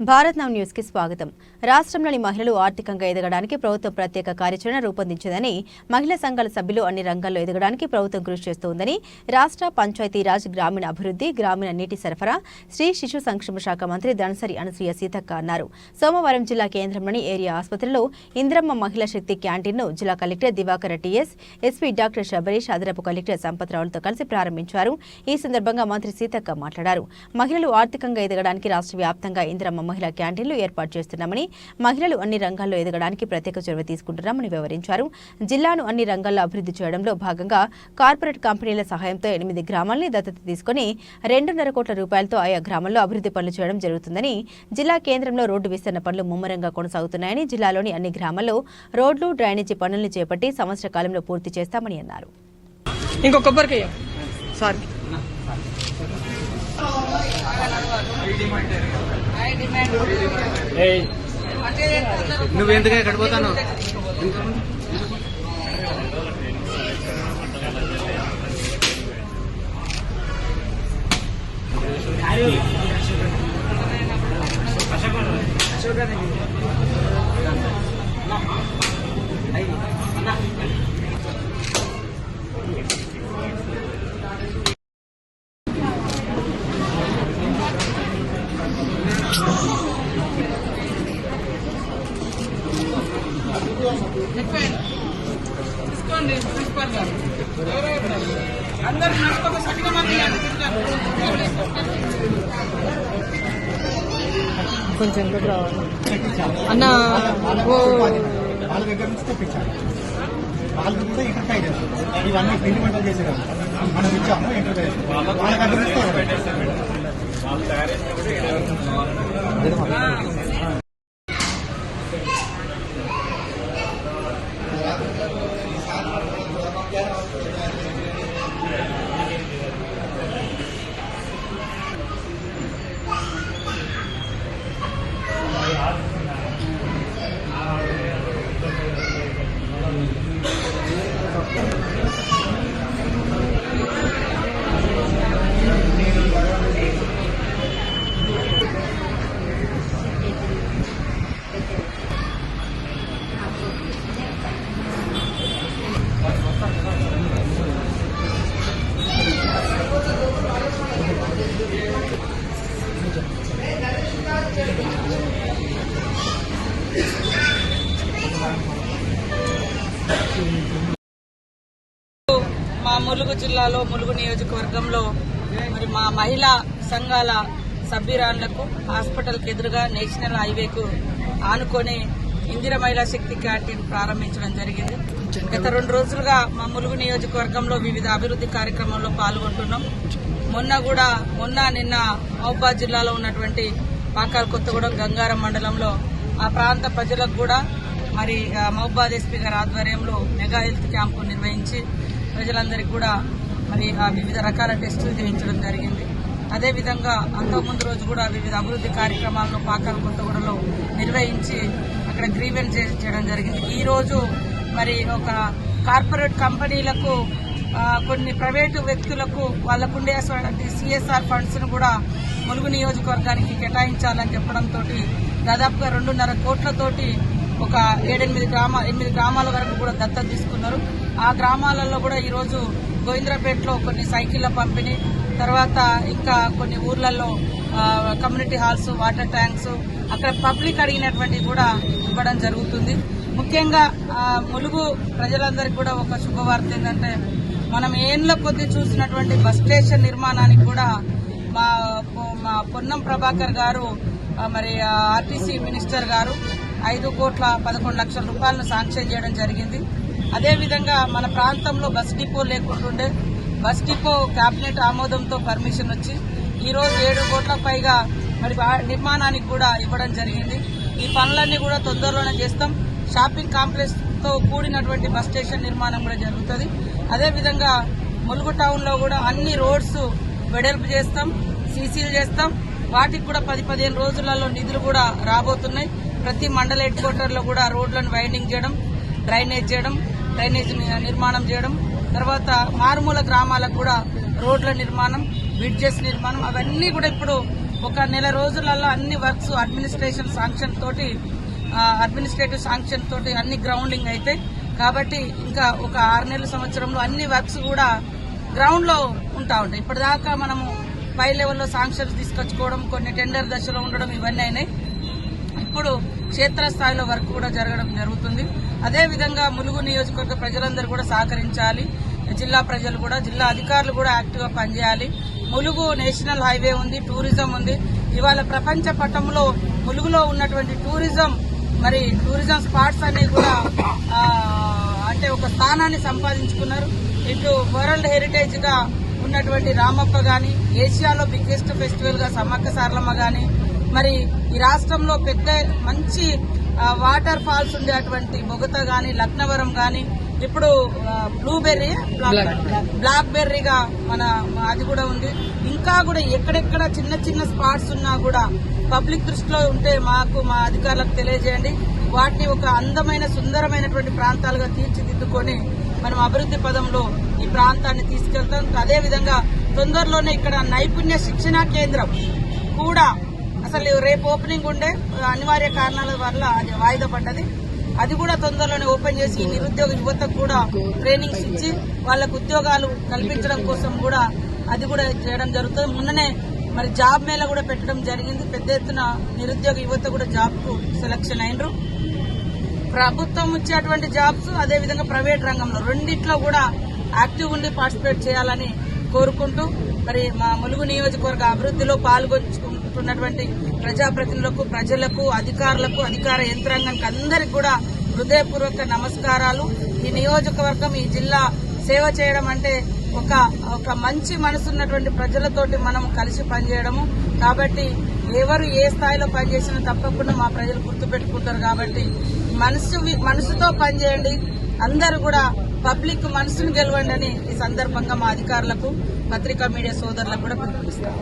Bharat now న్యూస్కి స్వాగతం. రాష్ట్రంలోని మహిళలు ఆర్థికంగా ఎదగడానికి ప్రభుత్వం ప్రత్యేక కార్యాచరణ రూపొందించిందని మహిళా సంఘాల సభ్యులు అన్ని రంగాల్లో ఎదగడానికి ప్రభుత్వం కృషి చేస్తోందని రాష్ట్ర పంచాయతీరాజ్ గ్రామీణ అభివృద్ధి గ్రామీణ నీటి సరఫరా స్త్రీ శిశు సంక్షేమ శాఖ మంత్రి దనసరి అనసూయ సీతక్క అన్నారు. సోమవారం జిల్లా కేంద్రంలోని ఏరియా ఆసుపత్రిలో ఇంద్రమ్మ మహిళా శక్తి క్యాంటీన్ను జిల్లా collector Divakar TS SP doctor Sabarish అదనపు కలెక్టర్ సంపత్రావులతో కలిసి ప్రారంభించారు. ఈ సందర్భంగా మంత్రి సీతక్క మాట్లాడారు. మహిళలు ఆర్థికంగా ఎదగడానికి రాష్ట్ర వ్యాప్తంగా ఇంద్రమ్మ మహిళా క్యాంటీన్లు ఏర్పాటు చేస్తున్నామని మహిళలు అన్ని రంగాల్లో ఎదగడానికి ప్రత్యేక చొరవ తీసుకుంటున్నామని వివరించారు. జిల్లాను అన్ని రంగాల్లో అభివృద్ధి చేయడంలో భాగంగా కార్పొరేట్ కంపెనీల సహాయంతో ఎనిమిది గ్రామాలని దత్తత తీసుకుని రెండున్నర కోట్ల రూపాయలతో ఆయా గ్రామాల్లో అభివృద్ధి పనులు చేయడం జరుగుతుందని జిల్లా కేంద్రంలో రోడ్డు విస్తరణ పనులు ముమ్మరంగా కొనసాగుతున్నాయని జిల్లాలోని అన్ని గ్రామాల్లో రోడ్లు డ్రైనేజీ పనులను చేపట్టి సంవత్సర కాలంలో పూర్తి చేస్తామని అన్నారు. ఇంకో కొబ్బరికాయ సార్. నువ్వు ఎందుకు ఎక్కడ పోతాను? కొంచెం రావాలి అన్న వాళ్ళ దగ్గర నుంచి తెప్పించాలి దగ్గర కూడా ఎంటర్ప్రైజ్ ఇవన్నీ పిండి వంటలు చేసేవారు మనం ఇచ్చాము ఎంటర్ప్రైజ్ వాళ్ళ దగ్గర నుంచి మా ములుగు జిల్లాలో ములుగు నియోజకవర్గంలో మరి మా మహిళా సంఘాల సభ్యురాళ్ళకు హాస్పిటల్కి ఎదురుగా నేషనల్ హైవేకు ఆనుకొని ఇందిర మహిళా శక్తి క్యాంటీన్ ప్రారంభించడం జరిగింది. గత రెండు రోజులుగా మా ములుగు నియోజకవర్గంలో వివిధ అభివృద్ధి కార్యక్రమాల్లో పాల్గొంటున్నాం. మొన్న కూడా మొన్న నిన్న మహబూబాద్ జిల్లాలో ఉన్నటువంటి పాకాల కొత్తగూడెం గంగారం మండలంలో ఆ ప్రాంత ప్రజలకు కూడా మరి ఆ, ఎస్పీ గారి ఆధ్వర్యంలో మెగా హెల్త్ క్యాంపు నిర్వహించి ప్రజలందరికీ కూడా మరి ఆ వివిధ రకాల టెస్టులు చేయించడం జరిగింది. అదేవిధంగా అంతకుముందు రోజు కూడా వివిధ అభివృద్ధి కార్యక్రమాలను పాకాల కొత్తగూడలో నిర్వహించి అక్కడ గ్రీవెన్స్ చేయడం జరిగింది. ఈరోజు మరి ఒక కార్పొరేట్ కంపెనీలకు కొన్ని ప్రైవేటు వ్యక్తులకు వాళ్ళకుండే సిఎస్ఆర్ ఫండ్స్ను కూడా ములుగు నియోజకవర్గానికి కేటాయించాలని చెప్పడంతో దాదాపుగా రెండున్నర కోట్లతోటి ఒక ఏడెనిమిది గ్రామ ఎనిమిది గ్రామాల వరకు కూడా దత్తత తీసుకున్నారు. ఆ గ్రామాలలో కూడా ఈరోజు గోవింద్రపేటలో కొన్ని సైకిళ్ళ పంపిణీ తర్వాత ఇంకా కొన్ని ఊర్లలో కమ్యూనిటీ హాల్స్ వాటర్ ట్యాంక్స్ అక్కడ పబ్లిక్ అడిగినటువంటి కూడా ఇవ్వడం జరుగుతుంది. ముఖ్యంగా ములుగు ప్రజలందరికీ కూడా ఒక శుభవార్త ఏంటంటే మనం ఏండ్ల కొద్ది చూసినటువంటి బస్ స్టేషన్ నిర్మాణానికి కూడా మా మా పొన్నం ప్రభాకర్ గారు మరి ఆర్టీసీ మినిస్టర్ గారు ఐదు కోట్ల పదకొండు లక్షల రూపాయలను శాంక్షన్ చేయడం జరిగింది. అదేవిధంగా మన ప్రాంతంలో బస్ డిపో లేకుంటుండే బస్ డిపో కేబినెట్ ఆమోదంతో పర్మిషన్ వచ్చి ఈ రోజు ఏడు కోట్ల పైగా మరి వా- నిర్మాణానికి కూడా ఇవ్వడం జరిగింది. ఈ పనులన్నీ కూడా తొందరలోనే చేస్తాం. షాపింగ్ కాంప్లెక్స్తో కూడినటువంటి బస్ స్టేషన్ నిర్మాణం కూడా జరుగుతుంది. అదేవిధంగా ములుగు టౌన్లో కూడా అన్ని రోడ్స్ వెడల్పు చేస్తాం సీసీలు చేస్తాం. వాటికి కూడా పది పదిహేను రోజులలో నిధులు కూడా రాబోతున్నాయి. ప్రతి మండల హెడ్ క్వార్టర్లో కూడా రోడ్లను వైండింగ్ చేయడం డ్రైనేజ్ చేయడం డ్రైనేజ్ నిర్మాణం చేయడం తర్వాత మారుమూల గ్రామాలకు కూడా రోడ్ల నిర్మాణం బ్రిడ్జెస్ నిర్మాణం అవన్నీ కూడా ఇప్పుడు ఒక నెల రోజులలో అన్ని వర్క్స్ అడ్మినిస్ట్రేషన్ శాంక్షన్ తోటి అడ్మినిస్ట్రేటివ్ శాంక్షన్ తోటి అన్ని గ్రౌండింగ్ అయితే. కాబట్టి ఇంకా ఒక ఆరు నెలల సంవత్సరంలో అన్ని వర్క్స్ కూడా గ్రౌండ్లో ఉంటా ఉంటాయి. ఇప్పటిదాకా మనము పై లెవెల్లో శాంక్షన్స్ తీసుకొచ్చుకోవడం కొన్ని టెండర్ దశలో ఉండడం ఇవన్నీ అయినాయి. ఇప్పుడు క్షేత్రస్థాయిలో వర్క్ కూడా జరగడం జరుగుతుంది. అదే విధంగా ములుగు నియోజకవర్గ ప్రజలందరూ కూడా సహకరించాలి. జిల్లా ప్రజలు కూడా జిల్లా అధికారులు కూడా యాక్టివ్గా పనిచేయాలి. ములుగు నేషనల్ హైవే ఉంది టూరిజం ఉంది. ఇవాళ ప్రపంచ పటంలో ములుగులో ఉన్నటువంటి టూరిజం మరి టూరిజం స్పాట్స్ అనేవి కూడా అంటే ఒక స్థానాన్ని సంపాదించుకున్నారు. ఇటు వరల్డ్ హెరిటేజ్గా ఉన్నటువంటి రామప్ప గాని ఏషియాలో బిగ్గెస్ట్ ఫెస్టివల్గా సమ్మక్క సారలమ్మ గాని మరి ఈ రాష్ట్రంలో పెద్ద మంచి వాటర్ ఫాల్స్ ఉండేటువంటి బొగత గాని లక్నవరం కానీ ఇప్పుడు బ్లూబెర్రీ బ్లాక్ బెర్రీగా మన అది కూడా ఉంది. ఇంకా కూడా ఎక్కడెక్కడ చిన్న చిన్న స్పాట్స్ ఉన్నా కూడా పబ్లిక్ దృష్టిలో ఉంటే మాకు మా అధికారులకు తెలియజేయండి. వాటిని ఒక అందమైన సుందరమైనటువంటి ప్రాంతాలుగా తీర్చిదిద్దుకొని మనం అభివృద్ధి పదంలో ఈ ప్రాంతాన్ని తీసుకెళ్తాం. అదే విధంగా తొందరలోనే ఇక్కడ నైపుణ్య శిక్షణా కేంద్రం కూడా అసలు రేపు ఓపెనింగ్ ఉండే అనివార్య కారణాల వల్ల అది వాయిదా పడ్డది. అది కూడా తొందరలోనే ఓపెన్ చేసి నిరుద్యోగ యువతకు కూడా ట్రైనింగ్స్ ఇచ్చి వాళ్ళకు ఉద్యోగాలు కల్పించడం కోసం కూడా అది కూడా చేయడం జరుగుతుంది. మొన్ననే మరి జాబ్ మేళ కూడా పెట్టడం జరిగింది. పెద్ద ఎత్తున నిరుద్యోగ యువత కూడా జాబ్కు సెలక్షన్ అయినరు. ప్రభుత్వం ఇచ్చేటువంటి జాబ్స్ అదే విధంగా ప్రైవేట్ రంగంలో రెండిట్లో కూడా యాక్టివ్ ఉండి పార్టిసిపేట్ చేయాలని కోరుకుంటూ మరి మా ములుగు నియోజకవర్గ అభివృద్ధిలో పాల్గొంటున్నటువంటి ప్రజాప్రతినిధులకు ప్రజలకు అధికారులకు అధికార యంత్రాంగానికి అందరికి కూడా హృదయపూర్వక నమస్కారాలు. ఈ నియోజకవర్గం ఈ జిల్లా సేవ చేయడం అంటే ఒక ఒక మంచి మనసున్నటువంటి ప్రజలతోటి మనం కలిసి పనిచేయడము. కాబట్టి ఎవరు ఏ స్థాయిలో పనిచేసినా తప్పకుండా మా ప్రజలు గుర్తుపెట్టుకుంటారు కాబట్టి మనసు మనసుతో పనిచేయండి. అందరూ కూడా పబ్లిక్ మనసును గెలవండి అని ఈ సందర్భంగా మా అధికారులకు పత్రికా మీడియా సోదరులకు కూడా పిలుపునిస్తాం.